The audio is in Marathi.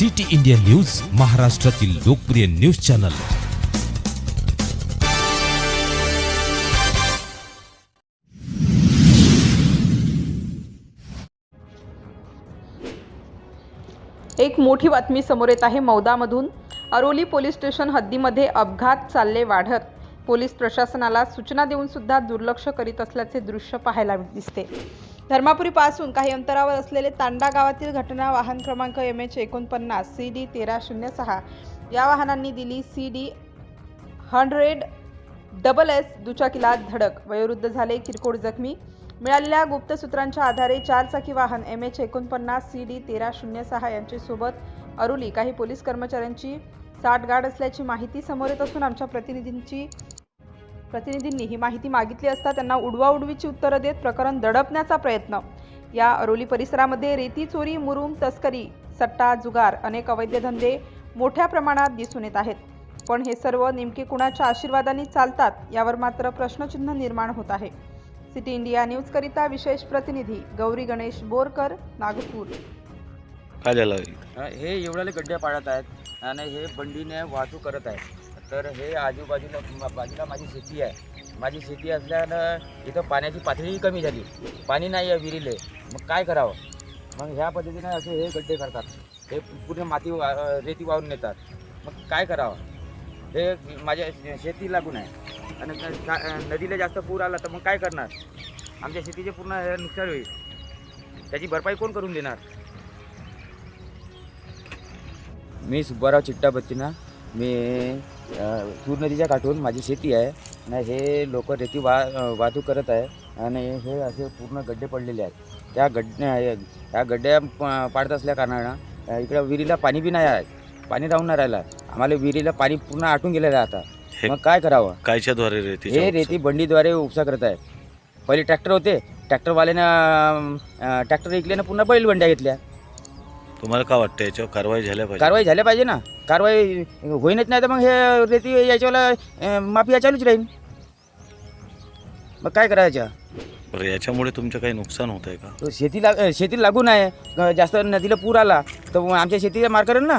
सिटी इंडिया न्यूज महाराष्ट्रातील लोकप्रिय न्यूज चॅनल. एक मोठी बातमी समोर येत आहे. मौदामधून अरोली पोलीस स्टेशन हद्दीमध्ये अपघात चालले वाढत. पोलीस प्रशासनाला सूचना देऊन सुद्धा दुर्लक्ष करीत असल्याचे दृश्य पाहायला दिसते. धर्मापुरीपासून काही अंतरावर असलेले तांडा गावातील घटना वाहन क्रमांक एम एच एकोणपन्नास सी डी तेरा शून्य सहा. या वाहनांनी दिली C D hundred double S दुचाकीला धडक. वयोवृद्ध झाले किरकोळ जखमी. मिळालेल्या गुप्त सूत्रांच्या आधारे चारचाकी वाहन एम एच एकोणपन्नास सी डी तेरा शून्य सहा यांच्यासोबत सोबत अरुली. काही पोलीस कर्मचाऱ्यांची साठगाड असल्याची माहिती समोर येत असून आमच्या प्रतिनिधींची प्रतिनिधींनी ही माहिती मागितली असता त्यांना उडवाउडवीची उत्तरं देत प्रकरण दडपण्याचा प्रयत्न. या अरोली परिसरामध्ये रेती चोरी मुरुम तस्करी सट्टा जुगार अनेक अवैध धंदे मोठ्या प्रमाणात दिसून येत आहेत. पण हे सर्व नेमके कुणाच्या आशीर्वादाने चालतात यावर मात्र प्रश्नचिन्ह निर्माण होत आहे. सिटी इंडिया न्यूज करिता विशेष प्रतिनिधी गौरी गणेश बोरकर नागपूर. काय झालं? हे एवढ्याले गड्डे पाडत आहेत आणि हे बंडीने वाहतूक करत आहे तर हे आजूबाजूला बाजूला माझी शेती आहे. माझी शेती असल्यानं इथं पाण्याची पातळीही कमी झाली. पाणी नाही आहे विहिरीले. मग काय करावं? मग ह्या पद्धतीनं असे हे गड्डे करतात. हे पूर्ण माती वा- रेती वाहून नेतात. मग काय करावं? हे माझ्या शेती लागून आहे. आणि नदीला जास्त पूर आला तर मग काय करणार? आमच्या शेतीचे पूर्ण हे नुकसान होईल. त्याची भरपाई कोण करून देणार? मी सुब्बाराव चिट्टा बत्तीना मी सूर नदीच्या काठून माझी शेती आहे आणि हे लोक रेती वा वाहतूक करत आहे आणि हे असे पूर्ण गड्डे पडलेले आहेत. त्या गड्ड्या ह्या गड्ड्या प- पाडत असल्या कारणानं अ, इकडं विहिरीला पाणी बी नाही आहे. पाणी राहून नाही राहिलं. आम्हाला विहिरीला पाणी पूर्ण आटून गेलेलं आहे आता. मग काय करावं? कायच्या द्वारे रेती हे रेती बंडीद्वारे उपसा करत आहे. पहिले ट्रॅक्टर होते. ट्रॅक्टरवाल्यानं ट्रॅक्टर विकल्यानं पुन्हा बैल बंड्या घेतल्या. तुम्हाला काय वाटतं याच्यावर कारवाई झाल्या पाहिजे. कारवाई झाल्या पाहिजे ना. कारवाई होईनच नाही तर मग हे रेती याच्यावाला माफिया चालूच राहील मग काय करायचं? बरं याच्यामुळे तुमचं काही नुकसान होत आहे का? शेतीला शेतीला लागून आहे जास्त नदीला पूर आला तर आमच्या शेतीला मार करेल ना?